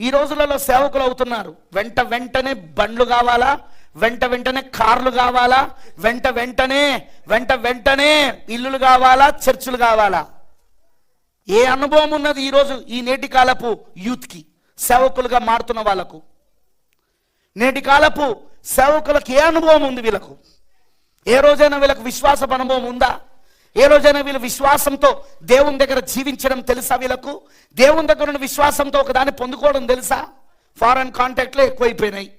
ఈ రోజులలో సేవకులు అవుతున్నారు. వెంట వెంటనే బండ్లు కావాలా? వెంట వెంటనే కార్లు కావాలా? వెంట వెంటనే వెంట వెంటనే ఇల్లులు కావాలా? చర్చిలు కావాలా? ఏ అనుభవం ఉన్నది ఈరోజు ఈ నేటి కాలపు యూత్కి సేవకులుగా మారుతున్న వాళ్ళకు? నేటి కాలపు సేవకులకు ఏ అనుభవం ఉంది వీళ్ళకు? ఏ రోజైనా వీళ్ళకు విశ్వాసపు అనుభవం ఉందా? ఏ రోజైనా వీళ్ళు విశ్వాసంతో దేవుని దగ్గర జీవించడం తెలుసా వీళ్ళకు? దేవుని దగ్గర ఉన్న విశ్వాసంతో ఒకదాన్ని పొందుకోవడం తెలుసా? ఫారెన్ కాంటాక్ట్లు ఎక్కువైపోయినాయి.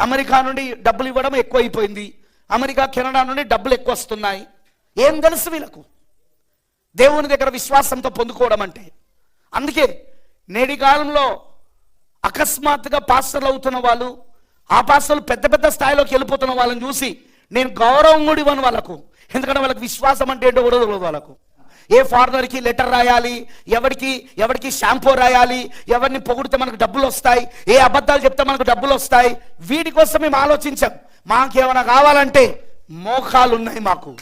అమెరికా నుండి డబ్బులు ఇవ్వడం ఎక్కువైపోయింది. అమెరికా కెనడా నుండి డబ్బులు ఎక్కువ వస్తున్నాయి ఏం తెలుసు వీళ్ళకు? దేవుని దగ్గర విశ్వాసంతో పొందుకోవడం అంటే. అందుకే నేటి కాలంలో అకస్మాత్తుగా పాస్టర్లు అవుతున్న వాళ్ళు ఆ పాస్టర్లు పెద్ద పెద్ద స్థాయిలోకి వెళ్ళిపోతున్న వాళ్ళని చూసి నేను గౌరవం కూడా ఇవ్వను వాళ్ళకు. ఎందుకంటే వాళ్ళకి విశ్వాసం అంటే ఏంటో కూడా తెలియదు వాళ్ళకు. ఏ ఫారినర్కి లెటర్ రాయాలి ఎవరికి ఎవరికి షాంపూ రాయాలి ఎవరిని పొగిడితే మనకు డబ్బులు వస్తాయి ఏ అబద్ధాలు చెప్తే మనకు డబ్బులు వస్తాయి వీటి కోసం మేము ఆలోచించాం. మాకేమైనా కావాలంటే మోకాలు ఉన్నాయి మాకు.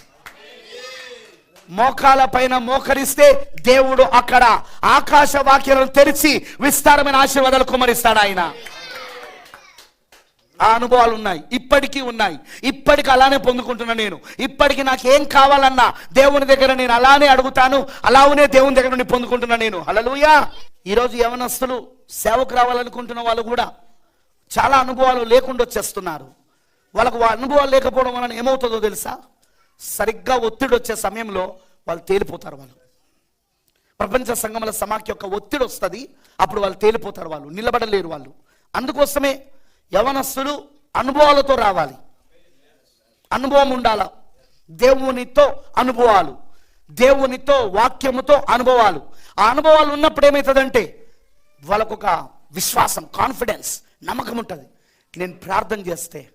మోకాల పైన మోకరిస్తే దేవుడు అక్కడ ఆకాశ వాక్యాలను తెరిచి విస్తారమైన ఆశీర్వాదాలు కుమరిస్తాడు ఆయన. ఆ అనుభవాలు ఉన్నాయి ఇప్పటికీ ఉన్నాయి. ఇప్పటికి అలానే పొందుకుంటున్నా నేను. ఇప్పటికి నాకు ఏం కావాలన్నా దేవుని దగ్గర నేను అలానే అడుగుతాను అలానే దేవుని దగ్గర నుండి పొందుకుంటున్నా నేను. అలలుయా ఈరోజు యవనస్తులు సేవకు రావాలనుకుంటున్న వాళ్ళు కూడా చాలా అనుభవాలు లేకుండా వచ్చేస్తున్నారు. వాళ్ళకు అనుభవాలు లేకపోవడం వలన ఏమవుతుందో తెలుసా? సరిగ్గా ఒత్తిడి వచ్చే సమయంలో వాళ్ళు తేలిపోతారు వాళ్ళు. ప్రపంచ సంఘముల సమాఖ్య యొక్క ఒత్తిడి వస్తుంది అప్పుడు వాళ్ళు తేలిపోతారు వాళ్ళు నిలబడలేరు వాళ్ళు. అందుకోసమే యవనస్తులు అనుభవాలతో రావాలి. అనుభవం ఉండాల. దేవునితో అనుభవాలు. దేవునితో వాక్యముతో అనుభవాలు. ఆ అనుభవాలు ఉన్నప్పుడు ఏమవుతుందంటే వాళ్ళకొక విశ్వాసం కాన్ఫిడెన్స్ నమ్మకం ఉంటుంది. నేను ప్రార్థన చేస్తే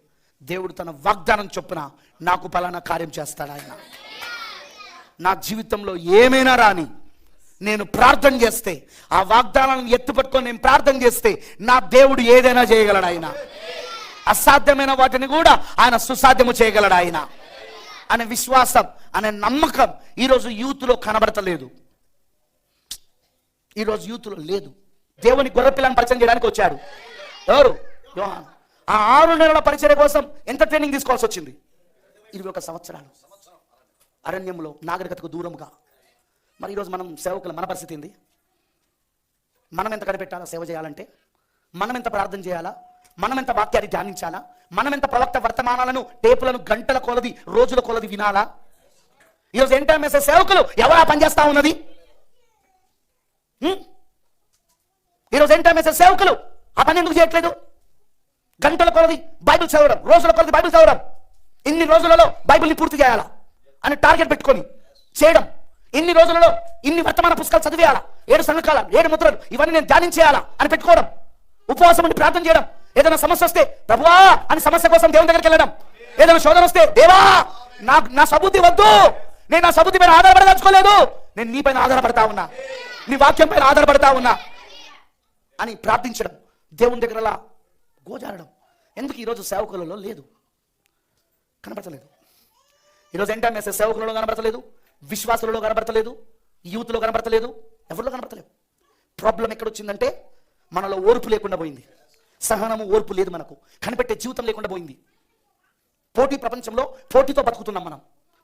దేవుడు తన వాగ్దానం చొప్పున నాకు పలానా కార్యం చేస్తాడు ఆయన? నా జీవితంలో ఏమైనా రాని నేను ప్రార్థన చేస్తే ఆ వాగ్దానాలను ఎత్తుపట్టుకొని నేను ప్రార్థన చేస్తే నా దేవుడు ఏదైనా చేయగలడు ఆయన? అసాధ్యమైన వాటిని కూడా ఆయన సుసాధ్యము చేయగలడు ఆయన. అనే విశ్వాసం అనే నమ్మకం ఈరోజు యూత్లో కనబడతలేదు. ఈరోజు యూత్లో లేదు. దేవుని గొర్రెపిల్లని పరిచయం చేయడానికి వచ్చారు ఎవరు? యోహాన్. ఆ ఆరు నెలల పరిచయం కోసం ఎంత ట్రైనింగ్ తీసుకోవాల్సి వచ్చింది? ఇరవై ఒక సంవత్సరాలు. అరణ్యంలో నాగరికతకు దూరముగా మరి ఈరోజు మనం సేవకులు మన పరిస్థితి ఏంది? మనం ఎంత కనిపెట్టాలా సేవ చేయాలంటే? మనం ఎంత ప్రార్థన చేయాలా? మనం ఎంత వాక్యాన్ని ధ్యానించాలా? మనం ఎంత ప్రవక్త వర్తమానాలను టేపులను గంటల కొలది రోజుల కొలది వినాలా? ఈరోజు మెసేజ్ సేవకులు ఎవరా పనిచేస్తా ఉన్నది? హ్మ్? ఎంటర్ మెసేజ్ సేవకులు ఆ పని ఎందుకు చేయట్లేదు? గంటల కొలది బైబిల్ చదవడం రోజుల కొలది బైబిల్ చదవడం. ఇన్ని రోజులలో బైబిల్ని పూర్తి చేయాలా? అని టార్గెట్ పెట్టుకొని చేయడం. ఇన్ని రోజులలో ఇన్ని వర్తమాన పుస్తకాలు చదివేయాలా? ఏడు సంఘకాలం ఏడు ముద్రలు ఇవన్నీ నేను ధ్యానించేయాలా? అని పెట్టుకోవడం. ఉపవాసం ఉండి ప్రార్థన చేయడం. ఏదైనా సమస్య వస్తే ప్రభువా అని సమస్య కోసం దేవుని దగ్గరికి వెళ్ళడం. ఏదైనా శోధన వస్తే దేవా నా నా సబుద్ధి వద్దు. నేను నా సబుద్ధి పైన ఆధారపడదలుచుకోలేదు. నేను నీ పైన ఆధారపడతా ఉన్నా. నీ వాక్యం పైన ఆధారపడతా ఉన్నా. అని ప్రార్థించడం దేవుని దగ్గర గోజారడం. ఎందుకు ఈరోజు సేవకులలో లేదు? కనపడతలేదు. ఈరోజు ఎంటైమెస్ సేవకులలో కనబడతలేదు విశ్వాసులలో కనబడతలేదు యూత్లో కనబడతలేదు ఎవరిలో కనబడతలేదు ప్రాబ్లం ఎక్కడొచ్చిందంటే మనలో ఓర్పు లేకుండా పోయింది. సహనము ఓర్పు లేదు మనకు. కనిపెట్టే జీవితం లేకుండా పోయింది. పోటీ ప్రపంచంలో పోటీతో బతుకుతున్నాం మనం.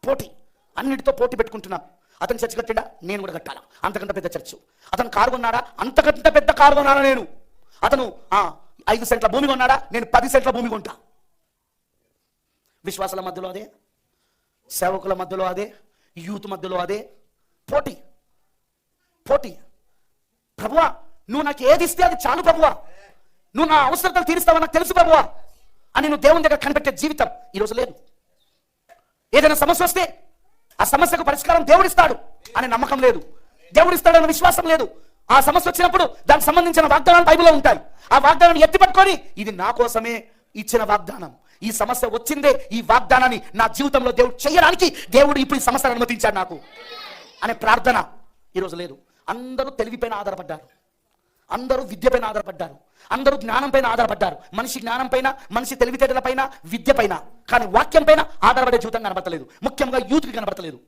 పోటీ. అన్నిటితో పోటీ పెట్టుకుంటున్నాం. అతను చర్చ్ కట్టిండా? నేను కూడా కట్టాలా? అంతకంటే పెద్ద చర్చ్. అతను కారు కొన్నాడా? అంతకంటే పెద్ద కారు కొన్నాడా నేను? అతను ఐదు సెంట్ల భూమి కొన్నాడా? నేను పది సెంట్ల భూమి కొంటా. విశ్వాసాల మధ్యలో అదే. సేవకుల మధ్యలో అదే. యూత్ మధ్యలో అదే. పోటీ. పోటీ. ప్రభువా నువ్వు నాకు ఏది ఇస్తే అది చాలు ప్రభువా. నువ్వు నా అవసరతలు తీరుస్తావని నాకు తెలుసు ప్రభువా. అని నువ్వు దేవుని దగ్గర కనిపెట్టే జీవితం ఈరోజు లేదు. ఏదైనా సమస్య వస్తే ఆ సమస్యకు పరిష్కారం దేవుడిస్తాడు అనే నమ్మకం లేదు. దేవుడిస్తాడన్న విశ్వాసం లేదు. ఆ సమస్య వచ్చినప్పుడు దానికి సంబంధించిన వాగ్దానాలు బైబిల్లో ఉంటాయి. ఆ వాగ్దానాన్ని ఎత్తి పట్టుకొని ఇది నా కోసమే ఇచ్చిన వాగ్దానం. ఈ సమస్య వచ్చిందే ఈ వాగ్దానాన్ని నా జీవితంలో దేవుడు చేయడానికి దేవుడు ఇప్పుడు ఈ సమస్యను అనుమతించాడు నాకు. అనే ప్రార్థన ఈరోజు లేదు. అందరూ తెలివిపైన ఆధారపడ్డారు. అందరూ విద్యపైన ఆధారపడ్డారు. అందరూ జ్ఞానం పైన ఆధారపడ్డారు. మనిషి జ్ఞానం పైన మనిషి తెలివితేటల పైన విద్య పైన. కానీ వాక్యం పైన ఆధారపడే జీవితం కనబడతలేదు. ముఖ్యంగా యూత్కి కనబడతలేదు.